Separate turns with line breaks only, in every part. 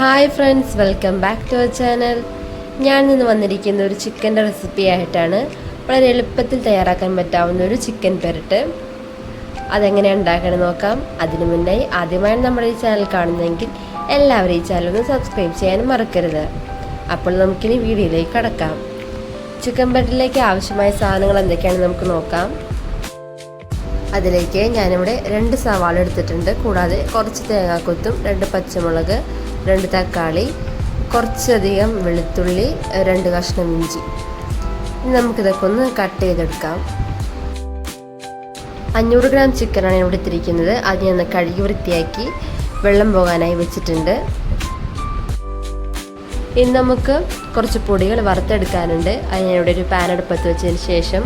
Hi friends welcome back to our channel ഞാൻ ഇന്ന് വന്നിരിക്കുന്ന ഒരു ചിക്കന്റെ റെസിപ്പി ആയിട്ടാണ് വളരെ എളുപ്പത്തിൽ തയ്യാറാക്കാൻ പറ്റാവുന്ന ഒരു ചിക്കൻ പെരട്ട്. അതെങ്ങനെ ഉണ്ടാക്കണം നോക്കാം. അതിനു മുന്നേ ആദ്യമായി നമ്മുടെ ഈ ചാനൽ കാണുന്നതെങ്കിൽ എല്ലാവരും ഈ ചാനൽ ഒന്ന് സബ്സ്ക്രൈബ് ചെയ്യാനും മറക്കരുത്. അപ്പോൾ നമുക്കിനി വീഡിയോയിലേക്ക് കടക്കാം. ചിക്കൻ പെരട്ടിലേക്ക് ആവശ്യമായ സാധനങ്ങൾ എന്തൊക്കെയാണെന്ന് നമുക്ക് നോക്കാം. അതിലേക്ക് ഞാനിവിടെ രണ്ട് സവാള എടുത്തിട്ടുണ്ട്. കൂടാതെ കുറച്ച് തേങ്ങാക്കൊത്തും രണ്ട് പച്ചമുളക് രണ്ട് തക്കാളി കുറച്ചധികം വെളുത്തുള്ളി രണ്ട് കഷ്ണം ഇഞ്ചി. നമുക്കിതൊക്കെ ഒന്ന് കട്ട് ചെയ്തെടുക്കാം. അഞ്ഞൂറ് ഗ്രാം ചിക്കനാണ് ഇവിടെ ഇട്ടിരിക്കുന്നത്. അത് ഞാൻ കഴുകി വൃത്തിയാക്കി വെള്ളം പോകാനായി വെച്ചിട്ടുണ്ട്. ഇനി നമുക്ക് കുറച്ച് പൊടികൾ വറുത്തെടുക്കാനുണ്ട്. അത് ഞാൻ ഇവിടെ ഒരു പാൻ അടുപ്പത്ത് വെച്ചതിന് ശേഷം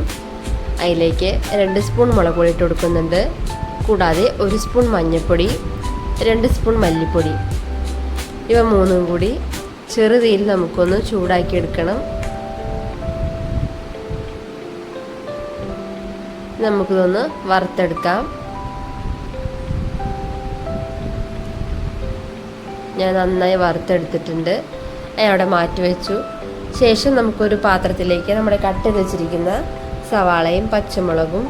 അതിലേക്ക് രണ്ട് സ്പൂൺ മുളക് പൊടി ഇട്ട് കൊടുക്കുന്നുണ്ട്. കൂടാതെ ഒരു സ്പൂൺ മഞ്ഞൾപ്പൊടി രണ്ട് സ്പൂൺ മല്ലിപ്പൊടി. ഇവ മൂന്നും കൂടി ചെറുതീയിൽ നമുക്കൊന്ന് ചൂടാക്കി എടുക്കണം. നമുക്കിതൊന്ന് വറുത്തെടുക്കാം. ഞാൻ നന്നായി വറുത്തെടുത്തിട്ടുണ്ട്. ഞാൻ അവിടെ മാറ്റി വെച്ചു. ശേഷം നമുക്കൊരു പാത്രത്തിലേക്ക് നമ്മുടെ കട്ട് വെച്ചിരിക്കുന്ന സവാളയും പച്ചമുളകും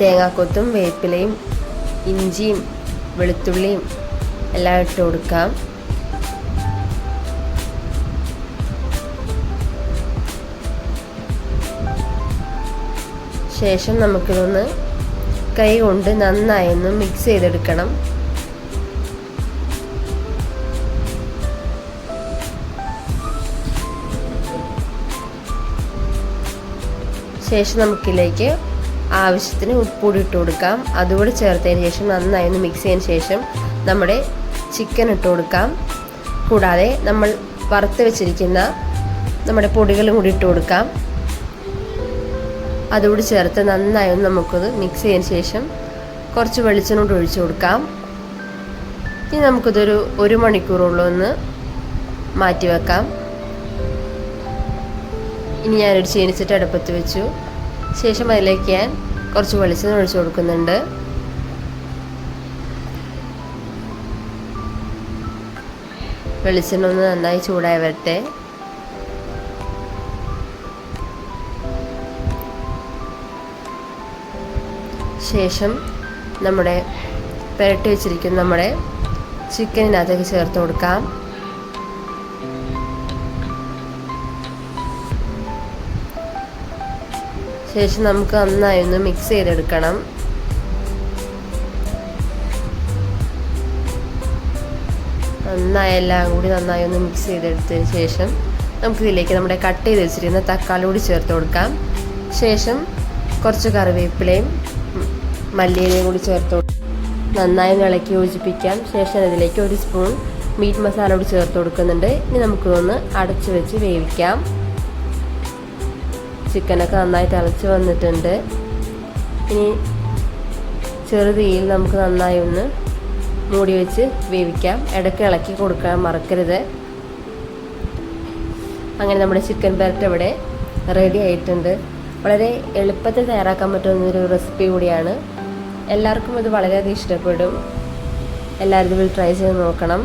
തേങ്ങാക്കൊത്തും വേപ്പിലയും ഇഞ്ചിയും വെളുത്തുള്ളിയും എല്ലാം ഇട്ട് കൊടുക്കാം. ശേഷം നമുക്കിതൊന്ന് കൈ കൊണ്ട് നന്നായി ഒന്ന് മിക്സ് ചെയ്തെടുക്കണം. ശേഷം നമുക്കിതിലേക്ക് ആവശ്യത്തിന് ഉപ്പുകൂടി ഇട്ട് കൊടുക്കാം. അതുകൂടി ചേർത്തതിന് ശേഷം നന്നായി ഒന്ന് മിക്സ് ചെയ്തതിന് ശേഷം നമ്മുടെ ചിക്കൻ ഇട്ട് കൊടുക്കാം. കൂടാതെ നമ്മൾ വറുത്ത് വെച്ചിരിക്കുന്ന നമ്മുടെ പൊടികളും കൂടി ഇട്ട് കൊടുക്കാം. അതുകൂടി ചേർത്ത് നന്നായി ഒന്ന് നമുക്കത് മിക്സ് ചെയ്തതിന് ശേഷം കുറച്ച് വെളിച്ചെണ്ണ കൂടി ഒഴിച്ചു കൊടുക്കാം. ഇനി നമുക്കിതൊരു ഒരു മണിക്കൂറുള്ള ഒന്ന് മാറ്റി വെക്കാം. ഇനി ഞാനൊരു ചീനിച്ചിട്ട് അടുപ്പത്ത് വെച്ചു. ശേഷം അതിലേക്ക് ഞാൻ കുറച്ച് വെളിച്ചെണ്ണ ഒഴിച്ചു കൊടുക്കുന്നുണ്ട്. വെളിച്ചെണ്ണ ഒന്ന് നന്നായി ചൂടായി വരട്ടെ ശേഷം നമ്മുടെ പുരട്ടി വെച്ചിരിക്കുന്ന നമ്മുടെ ചിക്കനിനകത്തേക്ക് ചേർത്ത് കൊടുക്കാം. ശേഷം നമുക്ക് നന്നായി ഒന്ന് മിക്സ് ചെയ്തെടുക്കണം. നന്നായി എല്ലാം കൂടി നന്നായി ഒന്ന് മിക്സ് ചെയ്തെടുത്തതിന് ശേഷം നമുക്കിതിലേക്ക് നമ്മുടെ കട്ട് ചെയ്ത് വെച്ചിരുന്ന തക്കാളി കൂടി ചേർത്ത് കൊടുക്കാം. ശേഷം കുറച്ച് കറിവേപ്പിലയും മല്ലിയിലയും കൂടി ചേർത്ത് നന്നായി ഇളക്കി യോജിപ്പിക്കാം. ശേഷം ഇതിലേക്ക് ഒരു സ്പൂൺ മീറ്റ് മസാല കൂടി ചേർത്ത് കൊടുക്കുന്നുണ്ട്. ഇനി നമുക്കിതൊന്ന് അടച്ചു വെച്ച് വേവിക്കാം. ചിക്കനൊക്കെ നന്നായി തിളച്ച് വന്നിട്ടുണ്ട്. ഇനി ചെറുതീയിൽ നമുക്ക് നന്നായി ഒന്ന് മൂടി വെച്ച് വേവിക്കാം. ഇടയ്ക്ക് ഇളക്കി കൊടുക്കാൻ മറക്കരുത്. അങ്ങനെ നമ്മുടെ ചിക്കൻ പെരട്ട് ഇവിടെ റെഡി ആയിട്ടുണ്ട്. വളരെ എളുപ്പത്തിൽ തയ്യാറാക്കാൻ പറ്റുന്ന ഒരു റെസിപ്പി കൂടിയാണ്. എല്ലാവർക്കും ഇത് വളരെയധികം ഇഷ്ടപ്പെടും. എല്ലാവരും ട്രൈ ചെയ്ത് നോക്കണം.